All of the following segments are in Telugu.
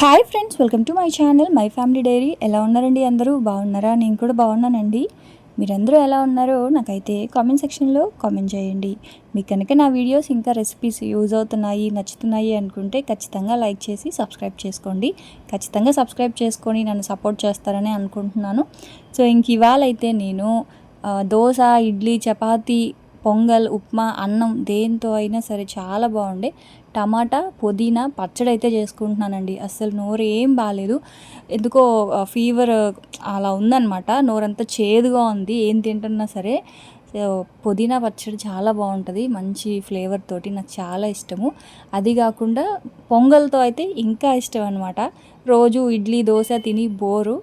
Hi friends welcome to my channel my family diary ఎలా ఉన్నారండి అందరూ? బాగున్నారా? నేను కూడా బాగున్నానండి. మీరందరూ ఎలా ఉన్నారో నాకైతే కామెంట్ సెక్షన్లో కామెంట్ చేయండి. మీకు కనుక నా వీడియోస్ ఇంకా రెసిపీస్ యూజ్ అవుతున్నాయి నచ్చుతున్నాయి అనుకుంటే ఖచ్చితంగా లైక్ చేసి సబ్స్క్రైబ్ చేసుకోండి. ఖచ్చితంగా సబ్స్క్రైబ్ చేసుకొని నన్ను సపోర్ట్ చేస్తారని అనుకుంటున్నాను. సో ఇంక ఇవాళైతే నేను దోశ ఇడ్లీ చపాతీ పొంగల్ ఉప్మా అన్నం దేంతో అయినా సరే చాలా బాగుండే. టమాటా పుదీనా పచ్చడి అయితే చేసుకుంటున్నానండి. అస్సలు నోరు ఏం బాగాలేదు ఎందుకో ఫీవర్ అలా ఉందన్నమాట. నోరంతా చేదుగా ఉంది. ఏం తింటున్నా సరే. పుదీనా పచ్చడి చాలా బాగుంటుంది. మంచి ఫ్లేవర్ తోటి నాకు చాలా ఇష్టము. అది కాకుండా పొంగల్తో అయితే ఇంకా ఇష్టం అనమాట రోజు ఇడ్లీ దోశ తిని బోరు.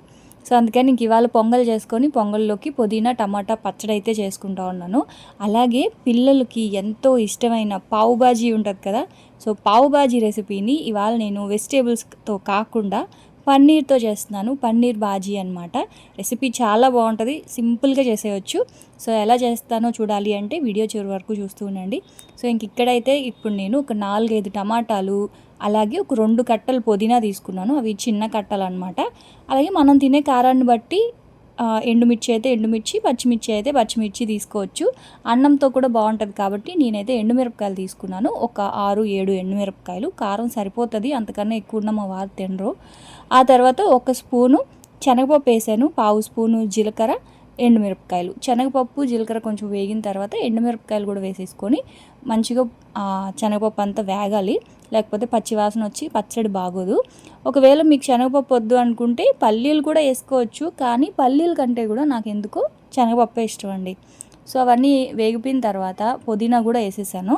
సో అందుకని ఇంక ఇవాళ పొంగల్ చేసుకొని పొంగల్లోకి పుదీనా టమాటా పచ్చడి అయితే చేసుకుంటా ఉన్నాను. అలాగే పిల్లలకి ఎంతో ఇష్టమైన పావు బాజీ ఉంటుంది కదా సో పావు బాజీ రెసిపీని ఇవాళ నేను వెజిటేబుల్స్తో కాకుండా పన్నీర్తో చేస్తున్నాను పన్నీర్ బాజీ అనమాట రెసిపీ చాలా బాగుంటుంది సింపుల్గా చేసేయచ్చు. సో ఎలా చేస్తానో చూడాలి అంటే వీడియో చివరి వరకు చూస్తూ ఉండండి. సో ఇంక ఇక్కడైతే ఇప్పుడు నేను ఒక నాలుగైదు టమాటాలు అలాగే ఒక రెండు కట్టలు పుదీనా తీసుకున్నాను. అవి చిన్న కట్టలు అనమాట అలాగే మనం తినే కారాన్ని బట్టి ఎండుమిర్చి అయితే ఎండుమిర్చి పచ్చిమిర్చి అయితే పచ్చిమిర్చి తీసుకోవచ్చు. అన్నంతో కూడా బాగుంటుంది కాబట్టి నేనైతే ఎండుమిరపకాయలు తీసుకున్నాను. ఒక ఆరు ఏడు ఎండుమిరపకాయలు. కారం సరిపోతుంది అంతకన్నా ఎక్కువ ఉన్న మా వారు తినరు. ఆ తర్వాత ఒక స్పూను శనగపప్పు వేసాను పావు స్పూను జీలకర్ర ఎండుమిరపకాయలు. శనగపప్పు జీలకర్ర కొంచెం వేగిన తర్వాత ఎండుమిరపకాయలు కూడా వేసేసుకొని మంచిగా శనగపప్పు అంతా వేగాలి. లేకపోతే పచ్చి వాసన వచ్చి పచ్చడి బాగోదు. ఒకవేళ మీకు శనగపప్పు వద్దు అనుకుంటే పల్లీలు కూడా వేసుకోవచ్చు. కానీ పల్లీల కంటే కూడా నాకు ఎందుకో శనగపప్పే ఇష్టం అండి. సో అవన్నీ వేగిపోయిన తర్వాత పుదీనా కూడా వేసేసాను.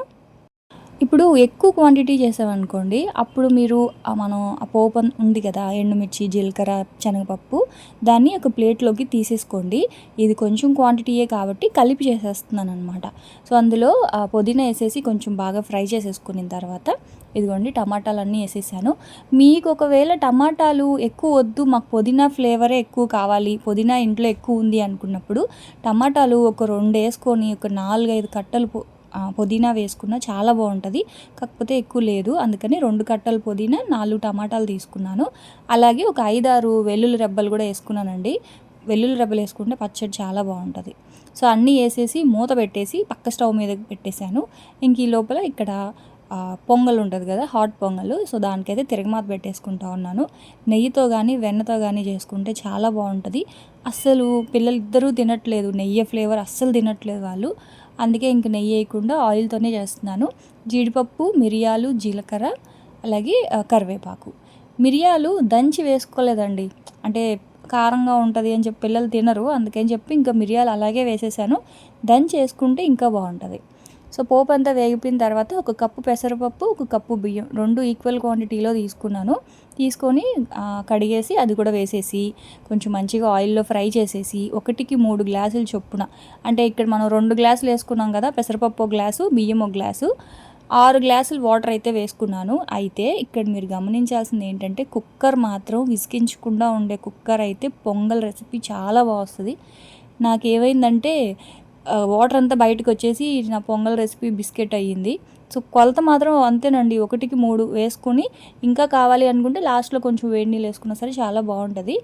ఇప్పుడు ఎక్కువ క్వాంటిటీ చేసామనుకోండి అప్పుడు మీరు మనం ఆ పోపు ఉంది కదా ఎండుమిర్చి జీలకర్ర శనగపప్పు దాన్ని ఒక ప్లేట్లోకి తీసేసుకోండి. ఇది కొంచెం క్వాంటిటీయే కాబట్టి కలిపి చేసేస్తున్నాను అనమాట సో అందులో ఆ పుదీనా వేసేసి కొంచెం బాగా ఫ్రై చేసేసుకున్న తర్వాత ఇదిగోండి టమాటాలన్నీ వేసేసాను. మీకు ఒకవేళ టమాటాలు ఎక్కువ వద్దు మాకు పుదీనా ఫ్లేవరే ఎక్కువ కావాలి పుదీనా ఇంట్లో ఎక్కువ ఉంది అనుకున్నప్పుడు టమాటాలు ఒక రెండు వేసుకొని ఒక నాలుగైదు కట్టలు పుదీనా వేసుకున్న చాలా బాగుంటుంది. కాకపోతే ఎక్కువ లేదు. అందుకని రెండు కట్టలు పుదీనా నాలుగు టమాటాలు తీసుకున్నాను. అలాగే ఒక ఐదారు వెల్లుల్లి రెబ్బలు కూడా వేసుకున్నానండి. వెల్లుల్లి రెబ్బలు వేసుకుంటే పచ్చడి చాలా బాగుంటుంది. సో అన్నీ వేసేసి మూత పెట్టేసి పక్క స్టవ్ మీద పెట్టేశాను. ఇంక ఈ లోపల ఇక్కడ పొంగల్ ఉంటుంది కదా హాట్ పొంగల్. సో దానికైతే తిరగమాత పెట్టేసుకుంటా ఉన్నాను. నెయ్యితో కానీ వెన్నతో కానీ చేసుకుంటే చాలా బాగుంటుంది. అస్సలు పిల్లలిద్దరూ తినట్లేదు. నెయ్యి ఫ్లేవర్ అస్సలు తినట్లేదు వాళ్ళు. అందుకే ఇంక నెయ్యి వేయకుండా ఆయిల్తోనే చేస్తున్నాను. జీడిపప్పు మిరియాలు జీలకర్ర అలాగే కరివేపాకు. మిరియాలు దంచి వేసుకోలేదండి. అంటే కారంగా ఉంటుంది అని చెప్పి పిల్లలు తినరు. అందుకని చెప్పి ఇంకా మిరియాలు అలాగే వేసేసాను. దంచి వేసుకుంటే ఇంకా బాగుంటుంది. సో పోపు అంతా వేగిపోయిన తర్వాత ఒక కప్పు పెసరపప్పు ఒక కప్పు బియ్యం రెండు ఈక్వల్ క్వాంటిటీలో తీసుకున్నాను. తీసుకొని కడిగేసి అది కూడా వేసేసి కొంచెం మంచిగా ఆయిల్లో ఫ్రై చేసేసి ఒకటికి మూడు గ్లాసులు చొప్పున అంటే ఇక్కడ మనం రెండు గ్లాసులు వేసుకున్నాం కదా పెసరపప్పు ఒక గ్లాసు బియ్యం ఒక గ్లాసు ఆరు గ్లాసులు వాటర్ అయితే వేసుకున్నాను. అయితే ఇక్కడ మీరు గమనించాల్సింది ఏంటంటే కుక్కర్ మాత్రం విసిగించకుండా ఉండే కుక్కర్ అయితే పొంగల్ రెసిపీ చాలా బాగా వస్తుంది. నాకు ఏమైందంటే వాటర్ అంతా బయటకు వచ్చేసి నా పొంగల్ రెసిపీ బిస్కెట్ అయ్యింది. సో కొలత మాత్రం అంతేనండి. ఒకటికి మూడు వేసుకుని ఇంకా కావాలి అనుకుంటే లాస్ట్లో కొంచెం వేడి నీళ్ళు వేసుకున్నా సరే చాలా బాగుంటుంది.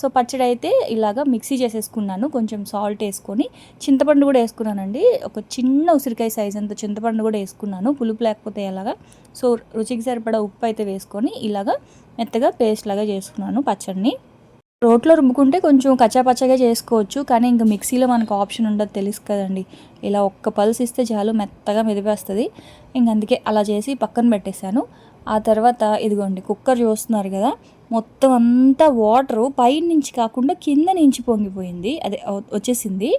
సో పచ్చడి అయితే ఇలాగా మిక్సీ చేసేసుకున్నాను. కొంచెం సాల్ట్ వేసుకొని చింతపండు కూడా వేసుకున్నానండి. ఒక చిన్న ఉసిరికాయ సైజ్ అంత చింతపండు కూడా వేసుకున్నాను. పులుపు లేకపోతే ఎలాగా? సో రుచికి సరిపడా ఉప్పు అయితే వేసుకొని ఇలాగా మెత్తగా పేస్ట్ లాగా చేసుకున్నాను పచ్చడిని. రోట్లో రుబ్బుకుంటే కొంచెం కచ్చాపచ్చగా చేసుకోవచ్చు కానీ ఇంకా మిక్సీలో మనకు ఆప్షన్ ఉండదు తెలుసు కదండి. ఇలా ఒక్క పల్స్ ఇస్తే చాలు మెత్తగా మెదిపేస్తుంది. ఇంక అందుకే అలా చేసి పక్కన పెట్టేశాను. ఆ తర్వాత ఇదిగోండి కుక్కర్ చూస్తున్నారు కదా మొత్తం అంతా వాటరు పైన నుంచి కాకుండా కింద నుంచి పొంగిపోయింది. అదే వచ్చేసింది.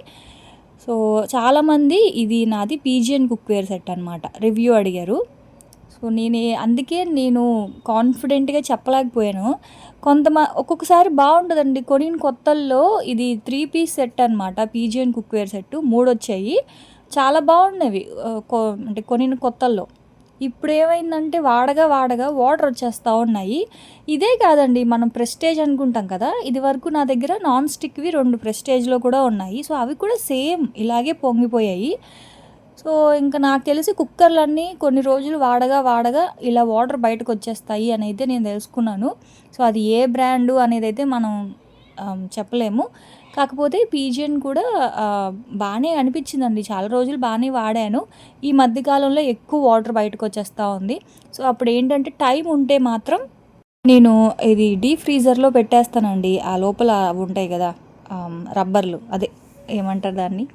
సో చాలామంది ఇది నాది పీజియన్ కుక్వేర్ సెట్ అనమాట రివ్యూ అడిగారు. సో నేను అందుకే నేను కాన్ఫిడెంట్గా చెప్పలేకపోయాను. కొంతమ ఒక్కొక్కసారి బాగుంటుందండి కొనిన కొత్తల్లో ఇది త్రీ పీస్ సెట్ అనమాట పీజియన్ కుక్వేర్ సెట్ మూడు వచ్చాయి చాలా బాగున్నవి. కొ- అంటే కొనిన కొత్తల్లో. ఇప్పుడు ఏమైందంటే వాడగా వాడగా వాటర్ వచ్చేస్తూ ఉన్నాయి. ఇదే కాదండి మనం ప్రెస్టేజ్ అనుకుంటాం కదా. ఇది వరకు నా దగ్గర నాన్ స్టిక్వి రెండు ప్రెస్టేజ్లో కూడా ఉన్నాయి. సో అవి కూడా సేమ్ ఇలాగే పొంగిపోయాయి. సో ఇంకా నాకు తెలిసి కుక్కర్లన్నీ కొన్ని రోజులు వాడగా వాడగా ఇలా వాటర్ బయటకు వచ్చేస్తాయి అని అయితే నేను తెలుసుకున్నాను. సో అది ఏ బ్రాండు అనేది అయితే మనం చెప్పలేము. కాకపోతే పీజియన్ కూడా బాగానే అనిపించిందండి. చాలా రోజులు బాగానే వాడాను. ఈ మధ్యకాలంలో ఎక్కువ వాటర్ బయటకు వచ్చేస్తూ ఉంది. సో అప్పుడు ఏంటంటే టైం ఉంటే మాత్రం నేను ఇది డీప్ ఫ్రీజర్లో పెట్టేస్తానండి. ఆ లోపల ఉంటాయి కదా రబ్బర్లు. అదే ఏమంటారు దాన్ని?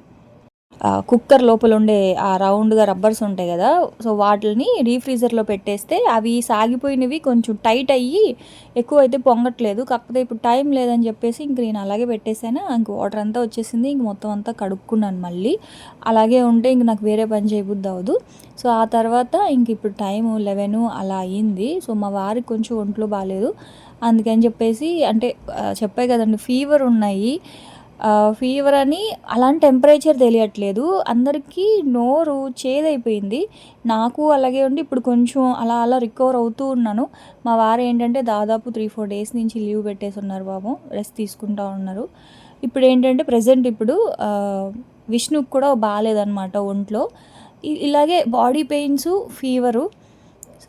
కుక్కర్ లోపల ఉండే ఆ రౌండ్గా రబ్బర్స్ ఉంటాయి కదా సో వాటిని రీఫ్రీజర్లో పెట్టేస్తే అవి సాగిపోయినవి కొంచెం టైట్ అయ్యి ఎక్కువ అయితే పొంగట్లేదు. కాకపోతే ఇప్పుడు టైం లేదని చెప్పేసి ఇంక నేను అలాగే పెట్టేసాను ఇంక వాటర్ అంతా వచ్చేసింది. ఇంక మొత్తం అంతా కడుక్కున్నాను మళ్ళీ. అలాగే ఉంటే ఇంక నాకు వేరే పని చేయబుద్ది అవ్వదు. సో ఆ తర్వాత ఇంక ఇప్పుడు టైం లెవెన్ అలా అయ్యింది. సో మా వారికి కొంచెం ఒంట్లో బాగాలేదు అందుకని చెప్పేసి అంటే చెప్పాయి కదండి ఫీవర్ ఉన్నాయి. ఫీవర్ అని అలాంటి టెంపరేచర్ తెలియట్లేదు. అందరికీ నోరు చేదైపోయింది. నాకు అలాగే ఉండి ఇప్పుడు కొంచెం అలా అలా రికవర్ అవుతూ ఉన్నాను. మా వారు ఏంటంటే దాదాపు త్రీ ఫోర్ డేస్ నుంచి లీవ్ పెట్టేసి ఉన్నారు బాబు. రెస్ట్ తీసుకుంటా ఉన్నారు. ఇప్పుడు ఏంటంటే ప్రజెంట్ ఇప్పుడు విష్ణుకు కూడా బాగాలేదనమాట ఒంట్లో. ఇలాగే బాడీ పెయిన్స్ ఫీవరు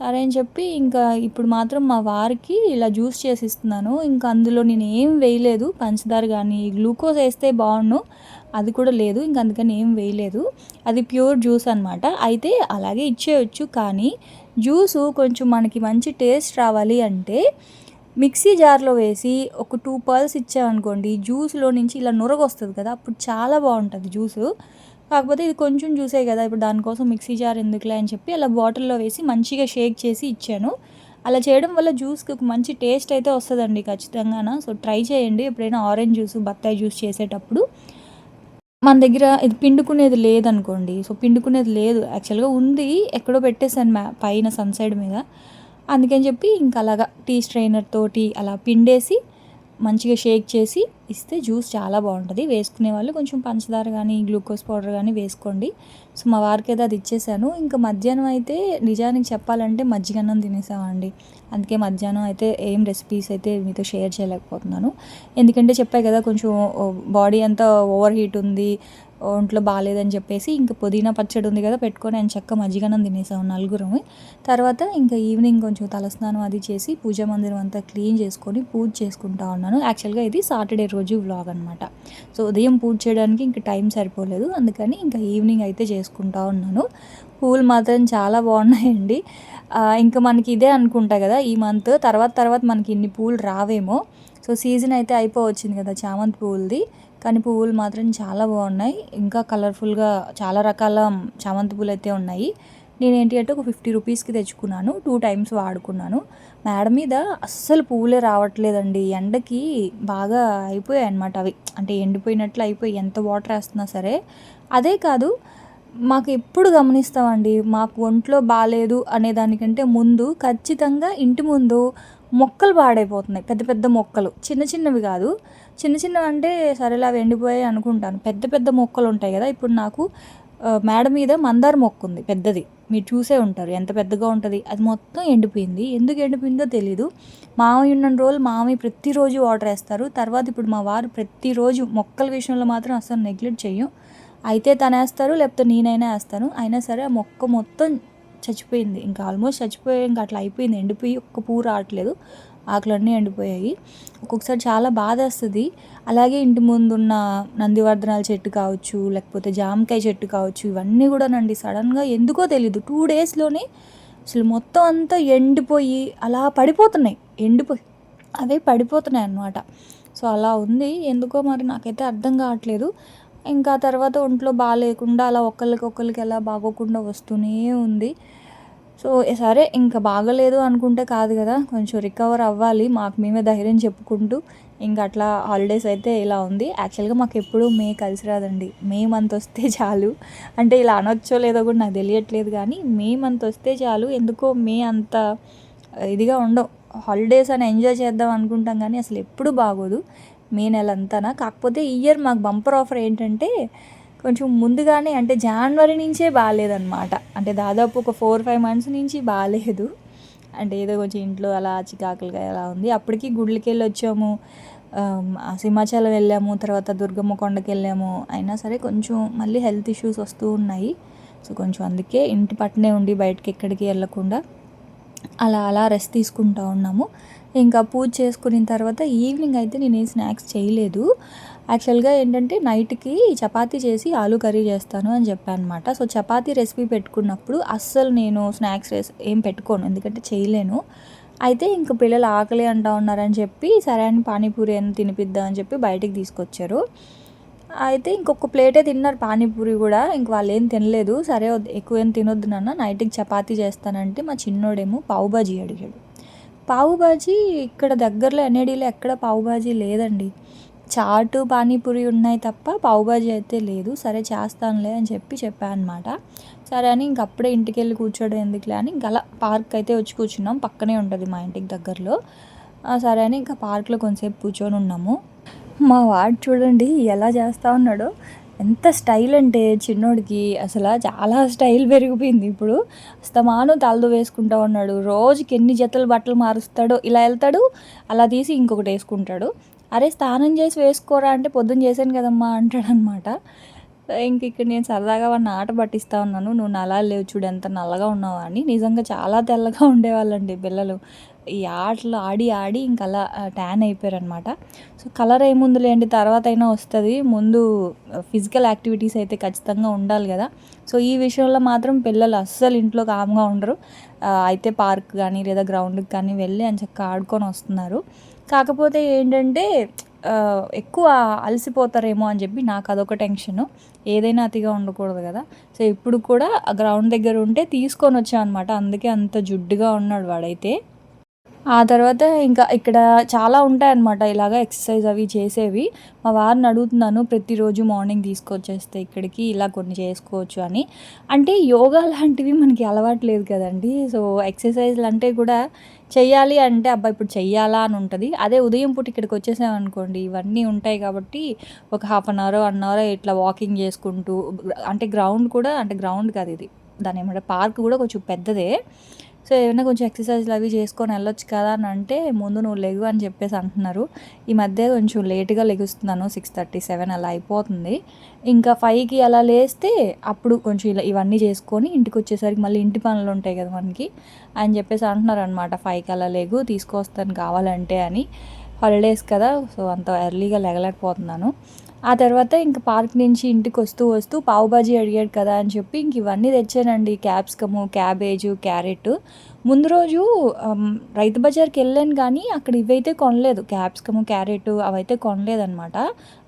సరే అని చెప్పి ఇంకా ఇప్పుడు మాత్రం మా వారికి ఇలా జ్యూస్ చేసి ఇస్తున్నాను. ఇంకా అందులో నేను ఏం వేయలేదు. పంచదార కానీ గ్లూకోజ్ వేస్తే బాగుండు. అది కూడా లేదు. ఇంక అందుకని ఏం వేయలేదు. అది ప్యూర్ జ్యూస్ అనమాట అయితే అలాగే ఇచ్చేయచ్చు. కానీ జ్యూసు కొంచెం మనకి మంచి టేస్ట్ రావాలి అంటే మిక్సీ జార్లో వేసి ఒక టూ పర్ల్స్ ఇచ్చామనుకోండి జ్యూస్లో నుంచి ఇలా నురగొస్తుంది కదా అప్పుడు చాలా బాగుంటుంది జ్యూసు. కాకపోతే ఇది కొంచెం జ్యూసే కదా ఇప్పుడు దానికోసం మిక్సీ జార్ ఎందుకులే అని చెప్పి అలా బాటిల్లో వేసి మంచిగా షేక్ చేసి ఇచ్చాను. అలా చేయడం వల్ల జ్యూస్కి ఒక మంచి టేస్ట్ అయితే వస్తుందండి ఖచ్చితంగాన. సో ట్రై చేయండి ఎప్పుడైనా ఆరెంజ్ జ్యూస్ బత్తాయి జ్యూస్ చేసేటప్పుడు. మన దగ్గర ఇది పిండుకునేది లేదనుకోండి సో పిండుకునేది లేదు. యాక్చువల్గా ఉంది ఎక్కడో పెట్టేశాను మ్యా పైన సన్సైడ్ మీద. అందుకని చెప్పి ఇంకా అలాగా టీ స్ట్రైనర్ తోటి అలా పిండేసి మంచిగా షేక్ చేసి ఇస్తే జ్యూస్ చాలా బాగుంటుంది. వేసుకునే వాళ్ళు కొంచెం పంచదార కానీ గ్లూకోజ్ పౌడర్ కానీ వేసుకోండి. సో మా వారికి అయితే అది ఇచ్చేసాను. ఇంకా మధ్యాహ్నం అయితే నిజానికి చెప్పాలంటే మజ్జిగన్నం తినేసామండి. అందుకే మధ్యాహ్నం అయితే ఏం రెసిపీస్ అయితే మీతో షేర్ చేయలేకపోతున్నాను. ఎందుకంటే చెప్పాయి కదా కొంచెం బాడీ అంతా ఓవర్ హీట్ ఉంది. ఒంట్లో బాగాలేదని చెప్పేసి ఇంకా పుదీనా పచ్చడి ఉంది కదా పెట్టుకొని ఆయన చక్క మజ్జిగనం తినేసాము నలుగురం. తర్వాత ఇంకా ఈవినింగ్ కొంచెం తలస్నానం అది చేసి పూజ మందిరం అంతా క్లీన్ చేసుకొని పూజ చేసుకుంటా ఉన్నాను. యాక్చువల్గా ఇది సాటర్డే రోజు వ్లాగ్ అనమాట సో ఉదయం పూజ చేయడానికి ఇంకా టైం సరిపోలేదు. అందుకని ఇంకా ఈవినింగ్ అయితే చేసుకుంటా ఉన్నాను. పూలు మాత్రం చాలా బాగున్నాయండి. ఇంకా మనకి ఇదే అనుకుంటా కదా ఈ మంత్. తర్వాత తర్వాత మనకి ఇన్ని పూలు రావేమో. సో సీజన్ అయితే అయిపోవచ్చింది కదా చామంతి పువ్వులది కానీ పువ్వులు మాత్రం చాలా బాగున్నాయి. ఇంకా కలర్ఫుల్గా చాలా రకాల చామంతి పూలు అయితే ఉన్నాయి. నేను ఏంటి అంటే ఒక ఫిఫ్టీ రూపీస్కి తెచ్చుకున్నాను. టూ టైమ్స్ వాడుకున్నాను. మేడ మీద అస్సలు పువ్వులే రావట్లేదండి. ఎండకి బాగా అయిపోయాయి అనమాట అవి. అంటే ఎండిపోయినట్లు అయిపోయి ఎంత వాటర్ వేస్తున్నా సరే. అదే కాదు మాకు ఎప్పుడు గమనిస్తామండి మాకు ఒంట్లో బాగాలేదు అనే దానికంటే ముందు ఖచ్చితంగా ఇంటి ముందు మొక్కలు పాడైపోతున్నాయి. పెద్ద పెద్ద మొక్కలు. చిన్న చిన్నవి కాదు. చిన్న చిన్నవి అంటే సరేలా ఎండిపోయాయి అనుకుంటాను. పెద్ద పెద్ద మొక్కలు ఉంటాయి కదా. ఇప్పుడు నాకు మేడ మీద మందార మొక్క ఉంది పెద్దది. మీరు చూసే ఉంటారు. ఎంత పెద్దగా ఉంటుంది? అది మొత్తం ఎండిపోయింది. ఎందుకు ఎండిపోయిందో తెలీదు. మామయ్య ఉన్న రోజులు మామయ్య ప్రతిరోజు వాటర్ వేస్తారు. తర్వాత ఇప్పుడు మా వారు ప్రతిరోజు మొక్కల విషయంలో మాత్రం అసలు నెగ్లెక్ట్ చేయం అయితే తనేస్తారు లేకపోతే నేనైనా వేస్తాను. అయినా సరే ఆ మొక్క మొత్తం చచ్చిపోయింది. ఇంకా ఆల్మోస్ట్ చచ్చిపోయి ఇంకా అట్లా అయిపోయింది. ఎండిపోయి ఒక్క పువ్వు రావట్లేదు. ఆకులన్నీ ఎండిపోయాయి. ఒక్కొక్కసారి చాలా బాధ వస్తుంది. అలాగే ఇంటి ముందు ఉన్న నందివర్ధనాల చెట్టు కావచ్చు లేకపోతే జామకాయ చెట్టు కావచ్చు ఇవన్నీ కూడా నండి సడన్గా ఎందుకో తెలీదు. టూ డేస్లోనే అసలు మొత్తం అంతా ఎండిపోయి అలా పడిపోతున్నాయి. ఎండిపోయి అవే పడిపోతున్నాయి అన్నమాట సో అలా ఉంది. ఎందుకో మరి నాకైతే అర్థం కావట్లేదు. ఇంకా తర్వాత ఒంట్లో బాగాలేకుండా అలా ఒకళ్ళకి ఒకళ్ళకి ఎలా బాగోకుండా వస్తూనే ఉంది. సో సరే ఇంకా బాగలేదు అనుకుంటే కాదు కదా కొంచెం రికవర్ అవ్వాలి మాకు మేమే ధైర్యం చెప్పుకుంటూ ఇంకా అట్లా హాలిడేస్ అయితే ఇలా ఉంది. యాక్చువల్గా మాకు ఎప్పుడు మే కలిసి రాదండి. మే మంత్ వస్తే చాలు. అంటే ఇలా అనొచ్చో లేదో కూడా నాకు తెలియట్లేదు కానీ మే మంత్ వస్తే చాలు. ఎందుకో మే అంత ఇదిగా ఉండవు. హాలిడేస్ అని ఎంజాయ్ చేద్దాం అనుకుంటాం కానీ అసలు ఎప్పుడు బాగోదు. మే నెల అంతానా కాకపోతే ఈ ఇయర్ మాకు బంపర్ ఆఫర్ ఏంటంటే కొంచెం ముందుగానే అంటే జనవరి నుంచే బాగాలేదనమాట అంటే దాదాపు ఒక ఫోర్ ఫైవ్ మంత్స్ నుంచి బాగాలేదు. అంటే ఏదో కొంచెం ఇంట్లో అలా చికాకులుగా ఎలా ఉంది. అప్పటికి గుళ్ళకి వెళ్ళి వచ్చాము సింహాచలం వెళ్ళాము. తర్వాత దుర్గమ్మ కొండకి వెళ్ళాము. అయినా సరే కొంచెం మళ్ళీ హెల్త్ ఇష్యూస్ వస్తూ ఉన్నాయి. సో కొంచెం అందుకే ఇంటి పట్టునే ఉండి బయటకి ఎక్కడికి వెళ్ళకుండా అలా అలా రెస్ట్ తీసుకుంటా ఉన్నాము. ఇంకా పూజ చేసుకున్న తర్వాత ఈవినింగ్ అయితే నేను ఏ స్నాక్స్ చేయలేదు యాక్చువల్గా ఏంటంటే నైట్కి చపాతీ చేసి ఆలు కర్రీ చేస్తాను అని చెప్పాను అనమాట సో చపాతీ రెసిపీ పెట్టుకున్నప్పుడు అస్సలు నేను స్నాక్స్ ఏం పెట్టుకోను. ఎందుకంటే చేయలేను. అయితే ఇంక పిల్లలు ఆకలి అంటా ఉన్నారని చెప్పి సరే అని పానీపూరి అని తినిపిద్దా అని చెప్పి బయటికి తీసుకొచ్చారు. అయితే ఇంకొక ప్లేటే తిన్నారు పానీపూరి కూడా. ఇంక వాళ్ళు ఏం తినలేదు. సరే ఎక్కువ ఏం తినొద్దు నాన్న. నైట్కి చపాతీ చేస్తానంటే మా చిన్నోడేమో పావు బాజీ అడిగాడు. పావు బాజీ ఇక్కడ దగ్గరలో ఎన్ఏడీలో ఎక్కడ పావుబాజీ లేదండి. చాటు పానీపూరి ఉన్నాయి తప్ప పావుబాజీ అయితే లేదు. సరే చేస్తానులే అని చెప్పి చెప్పాను అనమాట సరే అని ఇంక అప్పుడే ఇంటికి వెళ్ళి కూర్చోడం ఎందుకులే అని ఇంకా అలా పార్క్ అయితే వచ్చి కూర్చున్నాం. పక్కనే ఉంటుంది మా ఇంటికి దగ్గరలో. సరే అని ఇంకా పార్క్లో కొంతసేపు కూర్చొని ఉన్నాము. మా వాడు చూడండి ఎలా చేస్తూ ఉన్నాడో. ఎంత స్టైల్ అంటే చిన్నోడికి అసలు చాలా స్టైల్ పెరిగిపోయింది ఇప్పుడు. అస్తమానం తలదు వేసుకుంటా ఉన్నాడు. రోజుకి ఎన్ని జతలు బట్టలు మారుస్తాడో ఇలా వెళ్తాడు అలా తీసి ఇంకొకటి వేసుకుంటాడు. అరే స్నానం చేసి వేసుకోరా అంటే పొద్దున్న చేశాను కదమ్మా అంటాడనమాట ఇంక ఇక్కడ నేను సరదాగా వాడిని ఆట పట్టిస్తూ ఉన్నాను. నువ్వు నలా లేవు చూడు ఎంత నల్లగా ఉన్నావు అని. నిజంగా చాలా తెల్లగా ఉండేవాళ్ళండి పిల్లలు. ఈ ఆటలు ఆడి ఆడి ఇంక అలా ట్యాన్ అయిపోయారనమాట సో కలర్ ఏముంది లేండి తర్వాత అయినా వస్తుంది. ముందు ఫిజికల్ యాక్టివిటీస్ అయితే ఖచ్చితంగా ఉండాలి కదా. సో ఈ విషయంలో మాత్రం పిల్లలు అస్సలు ఇంట్లో కామ్గా ఉండరు. అయితే పార్క్ కానీ లేదా గ్రౌండ్కి కానీ వెళ్ళి అని చక్కగా ఆడుకొని వస్తున్నారు. కాకపోతే ఏంటంటే ఎక్కువ అలసిపోతారేమో అని చెప్పి నాకు అదొక టెన్షన్. ఏదైనా అతిగా ఉండకూడదు కదా. సో ఇప్పుడు కూడా గ్రౌండ్ దగ్గర ఉంటే తీసుకొని వచ్చాను అనమాట అందుకే అంత జుడ్డుగా ఉన్నాడు వాడైతే. ఆ తర్వాత ఇంకా ఇక్కడ చాలా ఉంటాయన్నమాట ఇలాగ ఎక్సర్సైజ్ అవి చేసేవి. మా వారిని అడుగుతున్నాను ప్రతిరోజు మార్నింగ్ తీసుకొచ్చేస్తే ఇక్కడికి ఇలా కొన్ని చేసుకోవచ్చు అని. అంటే యోగా లాంటివి మనకి అలవాటు లేదు కదండి. సో ఎక్సర్సైజ్లు అంటే కూడా చెయ్యాలి అంటే అబ్బా ఇప్పుడు చెయ్యాలా అని ఉంటుంది. అదే ఉదయం పూట ఇక్కడికి వచ్చేసామనుకోండి ఇవన్నీ ఉంటాయి కాబట్టి ఒక half an hour one hour ఇట్లా వాకింగ్ చేసుకుంటూ అంటే గ్రౌండ్ కూడా అంటే గ్రౌండ్ కాదు ఇది. దాని ఏమంటే పార్క్ కూడా కొంచెం పెద్దదే. సో ఏమైనా కొంచెం ఎక్సర్సైజ్లు అవి చేసుకొని వెళ్ళొచ్చు కదా అని అంటే ముందు నువ్వు లెగు అని చెప్పేసి అంటున్నారు. ఈ మధ్య కొంచెం లేట్గా లెగుస్తున్నాను సిక్స్ థర్టీ సెవెన్ అలా అయిపోతుంది. ఇంకా ఫైవ్కి అలా లేస్తే అప్పుడు కొంచెం ఇలా ఇవన్నీ చేసుకొని ఇంటికి వచ్చేసరికి మళ్ళీ ఇంటి పనులు ఉంటాయి కదా మనకి అని చెప్పేసి అంటున్నారు అనమాట ఫైవ్కి అలా లేగు తీసుకొస్తాను కావాలంటే అని. హాలిడేస్ కదా సో అంత ఎర్లీగా లెగలేకపోతున్నాను. ఆ తర్వాత ఇంక పార్క్ నుంచి ఇంటికి వస్తూ వస్తూ పావుబాజీ అడిగాడు కదా అని చెప్పి ఇంక ఇవన్నీ తెచ్చానండి క్యాప్సికము క్యాబేజు క్యారెట్. ముందు రోజు రైతు బజార్కి వెళ్ళాను కానీ అక్కడ ఇవైతే కొనలేదు. క్యాప్సికము క్యారెట్ అవైతే కొనలేదనమాట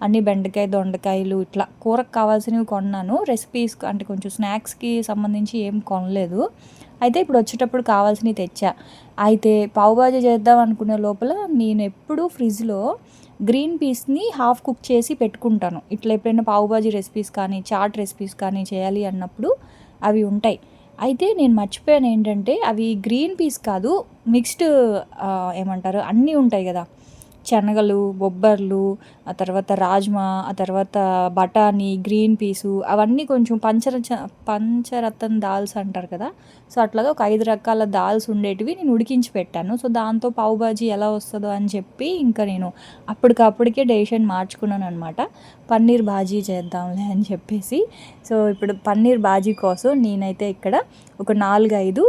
అన్ని బెండకాయ దొండకాయలు ఇట్లా కూరకు కావాల్సినవి కొన్నాను. రెసిపీస్ అంటే కొంచెం స్నాక్స్కి సంబంధించి ఏం కొనలేదు. అయితే ఇప్పుడు వచ్చేటప్పుడు కావాల్సినవి తెచ్చా. అయితే పావుబాజీ చేద్దాం అనుకునే లోపల నేను ఎప్పుడూ ఫ్రిడ్జ్లో గ్రీన్ పీస్ని హాఫ్ కుక్ చేసి పెట్టుకుంటాను. ఇట్లా ఎప్పుడైనా పావుబాజీ రెసిపీస్ కానీ చాట్ రెసిపీస్ కానీ చేయాలి అన్నప్పుడు అవి ఉంటాయి. అయితే నేను మర్చిపోయాను ఏంటంటే అవి గ్రీన్ పీస్ కాదు మిక్స్డ్ ఏమంటారు అన్నీ ఉంటాయి కదా. శనగలు బొబ్బర్లు ఆ తర్వాత రాజ్మా ఆ తర్వాత బఠానీ గ్రీన్ పీసు అవన్నీ కొంచెం పంచరచ పంచరత్న దాల్స్ అంటారు కదా. సో అట్లాగా ఒక ఐదు రకాల దాల్స్ ఉండేటివి నేను ఉడికించి పెట్టాను. సో దాంతో పావు బాజీ ఎలా వస్తుందో అని చెప్పి ఇంకా నేను అప్పటికప్పటికే డెసిషన్ మార్చుకున్నాను అనమాట పన్నీర్ బాజీ చేద్దాంలే అని చెప్పేసి. సో ఇప్పుడు పన్నీర్ బాజీ కోసం నేనైతే ఇక్కడ ఒక నాలుగు ఐదు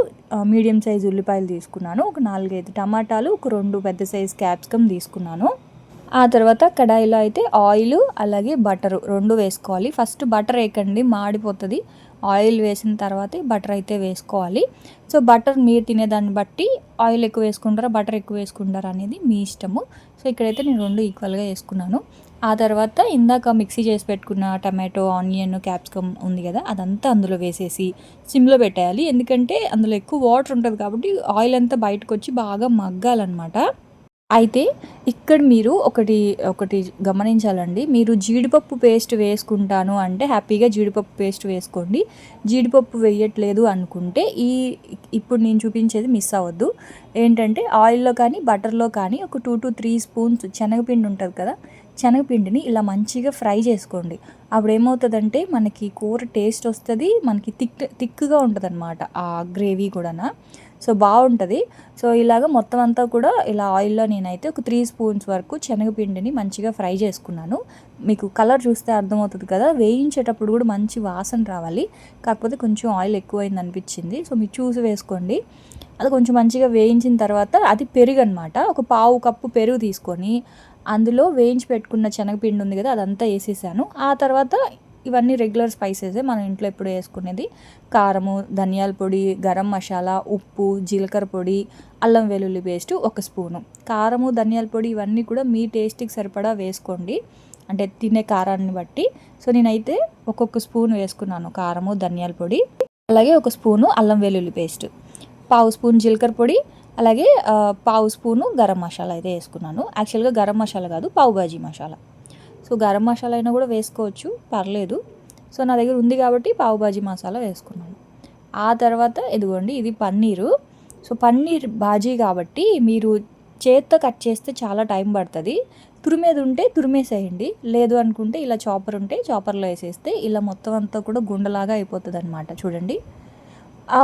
మీడియం సైజ్ ఉల్లిపాయలు తీసుకున్నాను. ఒక నాలుగైదు టమాటాలు ఒక రెండు పెద్ద సైజ్ క్యాప్సికమ్ తీసుకున్నాను. ఆ తర్వాత కడాయిలో అయితే ఆయిల్ అలాగే బటరు రెండు వేసుకోవాలి. ఫస్ట్ బటర్ వేయకండి మాడిపోతుంది. ఆయిల్ వేసిన తర్వాతే బటర్ అయితే వేసుకోవాలి. సో బటర్ మీరు తినేదాన్ని బట్టి ఆయిల్ ఎక్కువ వేసుకుంటారా బటర్ ఎక్కువ వేసుకుంటారా అనేది మీ ఇష్టము. సో ఇక్కడైతే నేను రెండు ఈక్వల్గా వేసుకున్నాను. ఆ తర్వాత ఇందాక మిక్సీ చేసి పెట్టుకున్న టమాటో ఆనియన్ క్యాప్సికమ్ ఉంది కదా అదంతా అందులో వేసేసి సిమ్లో పెట్టేయాలి. ఎందుకంటే అందులో ఎక్కువ వాటర్ ఉంటుంది కాబట్టి ఆయిల్ అంతా బయటకు వచ్చి బాగా మగ్గాలన్నమాట. అయితే ఇక్కడ మీరు ఒకటి ఒకటి గమనించాలండి. మీరు జీడిపప్పు పేస్ట్ వేసుకుంటాను అంటే హ్యాపీగా జీడిపప్పు పేస్ట్ వేసుకోండి. జీడిపప్పు వేయట్లేదు అనుకుంటే ఈ ఇప్పుడు నేను చూపించేది మిస్ అవ్వద్దు. ఏంటంటే ఆయిల్లో కానీ బటర్లో కానీ ఒక టూ టు త్రీ స్పూన్స్ శనగపిండి ఉంటుంది కదా శనగపిండిని ఇలా మంచిగా ఫ్రై చేసుకోండి. అప్పుడు ఏమవుతుందంటే మనకి కూర టేస్ట్ వస్తుంది మనకి థిక్ థిక్గా ఉంటుంది అనమాట ఆ గ్రేవీ కూడా సో బాగుంటుంది. సో ఇలాగ మొత్తం అంతా కూడా ఇలా ఆయిల్లో నేనైతే ఒక త్రీ స్పూన్స్ వరకు శనగపిండిని మంచిగా ఫ్రై చేసుకున్నాను. మీకు కలర్ చూస్తే అర్థమవుతుంది కదా వేయించేటప్పుడు కూడా మంచి వాసన రావాలి. కాకపోతే కొంచెం ఆయిల్ ఎక్కువైంది అనిపించింది. సో మీరు చూసి వేసుకోండి. అది కొంచెం మంచిగా వేయించిన తర్వాత అది పెరుగు అనమాట ఒక పావు కప్పు పెరుగు తీసుకొని అందులో వేయించి పెట్టుకున్న శనగపిండి ఉంది కదా అదంతా వేసేసాను. ఆ తర్వాత ఇవన్నీ రెగ్యులర్ స్పైసెస్ మనం ఇంట్లో ఎప్పుడు వేసుకునేది. కారము ధనియాల పొడి గరం మసాలా ఉప్పు జీలకర్ర పొడి అల్లం వెల్లుల్లి పేస్ట్ ఒక స్పూను. కారము ధనియాల పొడి ఇవన్నీ కూడా మీ టేస్ట్కి సరిపడా వేసుకోండి. అంటే తినే కారాన్ని బట్టి. సో నేనైతే ఒక్కొక్క స్పూన్ వేసుకున్నాను కారము ధనియాల పొడి. అలాగే ఒక స్పూను అల్లం వెల్లుల్లి పేస్ట్ పావు స్పూన్ జీలకర్ర పొడి అలాగే పావు స్పూను గరం మసాలా అయితే వేసుకున్నాను. యాక్చువల్గా గరం మసాలా కాదు పావు బాజీ మసాలా. సో గరం మసాలా అయినా కూడా వేసుకోవచ్చు పర్లేదు. సో నా దగ్గర ఉంది కాబట్టి పావు బాజీ మసాలా వేసుకున్నాను. ఆ తర్వాత ఇదిగోండి ఇది పన్నీరు. సో పన్నీర్ బాజీ కాబట్టి మీరు చేత్తో కట్ చేస్తే చాలా టైం పడుతుంది. తురిమేది ఉంటే తురిమేసేయండి. లేదు అనుకుంటే ఇలా చాపర్ ఉంటే చాపర్లో వేసేస్తే ఇలా మొత్తం అంతా కూడా గుండలాగా అయిపోతుంది అనమాట చూడండి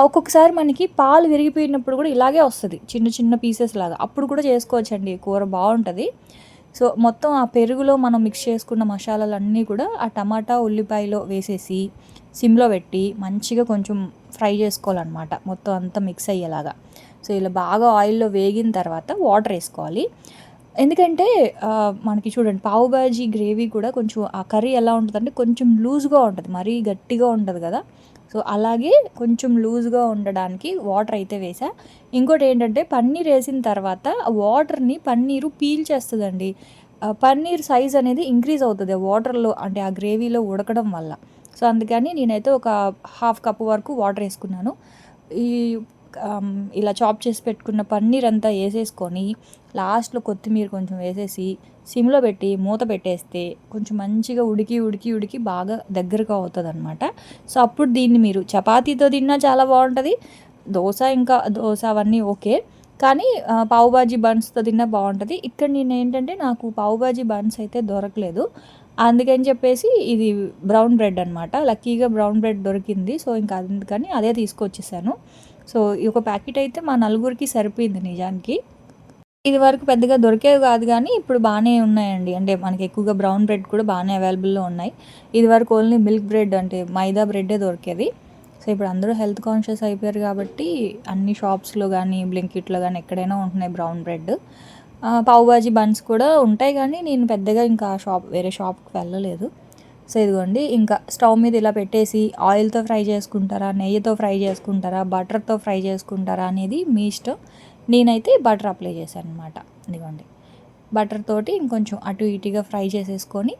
ఒక్కొక్కసారి మనకి పాలు విరిగిపోయినప్పుడు కూడా ఇలాగే వస్తుంది. చిన్న చిన్న పీసెస్ లాగా. అప్పుడు కూడా చేసుకోవచ్చండి. కూర బాగుంటుంది. సో మొత్తం ఆ పెరుగులో మనం మిక్స్ చేసుకున్న మసాలాలన్నీ కూడా ఆ టమాటా ఉల్లిపాయలో వేసేసి సిమ్లో పెట్టి మంచిగా కొంచెం ఫ్రై చేసుకోవాలన్నమాట. మొత్తం అంతా మిక్స్ అయ్యేలాగా. సో ఇలా బాగా ఆయిల్లో వేగిన తర్వాత వాటర్ వేసుకోవాలి. ఎందుకంటే మనకి చూడండి పావు బాజీ గ్రేవీ కూడా కొంచెం ఆ కర్రీ ఎలా ఉంటుందంటే కొంచెం లూజ్గా ఉంటుంది. మరీ గట్టిగా ఉంటుంది కదా. సో అలాగే కొంచెం లూజ్గా ఉండడానికి వాటర్ అయితే వేసా ఇంకోటి ఏంటంటే పన్నీర్ వేసిన తర్వాత వాటర్ని పన్నీరు పీల్ చేస్తుందండి. పన్నీర్ సైజ్ అనేది ఇంక్రీజ్ అవుతుంది వాటర్లో అంటే ఆ గ్రేవీలో ఉడకడం వల్ల. సో అందుకని నేనైతే ఒక హాఫ్ కప్ వరకు వాటర్ వేసుకున్నాను. ఈ ఇలా చాప్ చేసి పెట్టుకున్న పన్నీర్ అంతా వేసేసుకొని లాస్ట్లో కొత్తిమీర కొంచెం వేసేసి సిమ్లో పెట్టి మూత పెట్టేస్తే కొంచెం మంచిగా ఉడికి ఉడికి ఉడికి బాగా దగ్గరగా అవుతుంది అనమాట సో అప్పుడు దీన్ని మీరు చపాతీతో తిన్నా చాలా బాగుంటుంది దోశ ఇంకా దోశ అవన్నీ ఓకే. కానీ పావుబాజీ బన్స్తో తిన్నా బాగుంటుంది. ఇక్కడ నేను ఏంటంటే నాకు పావుబాజీ బన్స్ అయితే దొరకలేదు. అందుకని చెప్పేసి ఇది బ్రౌన్ బ్రెడ్ అనమాట లక్కీగా బ్రౌన్ బ్రెడ్ దొరికింది. సో ఇంకా అందుకని అదే తీసుకొచ్చేసాను. సో ఈ ఒక ప్యాకెట్ అయితే మా నలుగురికి సరిపోయింది నిజానికి. ఇది వరకు పెద్దగా దొరికేవి కాదు కానీ ఇప్పుడు బాగానే ఉన్నాయండి. అంటే మనకి ఎక్కువగా బ్రౌన్ బ్రెడ్ కూడా బాగానే అవైలబుల్లో ఉన్నాయి. ఇది వరకు ఓన్లీ మిల్క్ బ్రెడ్ అంటే మైదా బ్రెడ్డే దొరికేది. సో ఇప్పుడు అందరూ హెల్త్ కాన్షియస్ అయిపోయారు కాబట్టి అన్ని షాప్స్లో కానీ బ్లింకిట్లో కానీ ఎక్కడైనా ఉంటున్నాయి బ్రౌన్ బ్రెడ్ పావుబాజీ బన్స్ కూడా ఉంటాయి కానీ నేను పెద్దగా ఇంకా షాప్ వేరే షాప్కి వెళ్ళలేదు. సో ఇదిగోండి ఇంకా స్టవ్ మీద ఇలా పెట్టేసి ఆయిల్తో ఫ్రై చేసుకుంటారా నెయ్యితో ఫ్రై చేసుకుంటారా బటర్తో ఫ్రై చేసుకుంటారా అనేది మీ ఇష్టం. నేనైతే బటర్ అప్లై చేశాను అనమాట ఇదిగోండి. బటర్ తోటి ఇంకొంచెం అటు ఇటుగా ఫ్రై చేసేసుకొని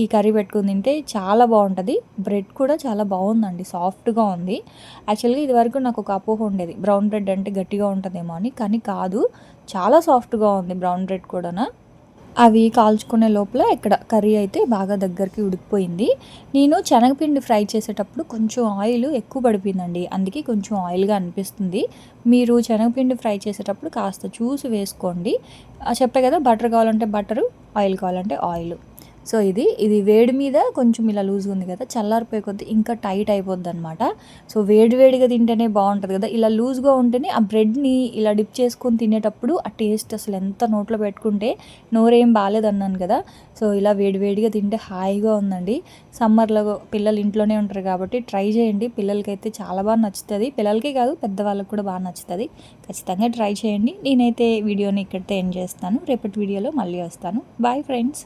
ఈ కర్రీ పెట్టుకుని తింటే చాలా బాగుంటుంది. బ్రెడ్ కూడా చాలా బాగుందండి. సాఫ్ట్గా ఉంది. యాక్చువల్గా ఇది వరకు నాకు ఒక అపోహ ఉండేది. బ్రౌన్ బ్రెడ్ అంటే గట్టిగా ఉంటుందేమో అని. కానీ కాదు చాలా సాఫ్ట్గా ఉంది బ్రౌన్ బ్రెడ్ కూడా అవి కాల్చుకునే లోపల ఇక్కడ కర్రీ అయితే బాగా దగ్గరికి ఉడికిపోయింది. నేను శనగపిండి ఫ్రై చేసేటప్పుడు కొంచెం ఆయిల్ ఎక్కువ పడిపోయిందండి. అందుకే కొంచెం ఆయిల్గా అనిపిస్తుంది. మీరు శనగపిండి ఫ్రై చేసేటప్పుడు కాస్త చూసి వేసుకోండి. చెప్పే కదా బటర్ కావాలంటే బటరు ఆయిల్ కావాలంటే ఆయిల్. సో ఇది ఇది వేడి మీద కొంచెం ఇలా లూజ్గా ఉంది కదా చల్లారిపోయే కొద్దీ ఇంకా టైట్ అయిపోద్ది అనమాట సో వేడి వేడిగా తింటేనే బాగుంటుంది కదా ఇలా లూజ్గా ఉంటేనే ఆ బ్రెడ్ని ఇలా డిప్ చేసుకొని తినేటప్పుడు ఆ టేస్ట్ అసలు ఎంత నోట్లో పెట్టుకుంటే నోరేం బాగాలేదన్నాను కదా. సో ఇలా వేడి వేడిగా తింటే హాయిగా ఉందండి. సమ్మర్లో పిల్లలు ఇంట్లోనే ఉంటారు కాబట్టి ట్రై చేయండి పిల్లలకైతే చాలా బాగా నచ్చుతుంది. పిల్లలకే కాదు పెద్దవాళ్ళకి కూడా బాగా నచ్చుతుంది. ఖచ్చితంగా ట్రై చేయండి. నేనైతే వీడియోని ఇక్కడితో ఎండ్ చేస్తాను. రేపటి వీడియోలో మళ్ళీ వస్తాను. Bye friends.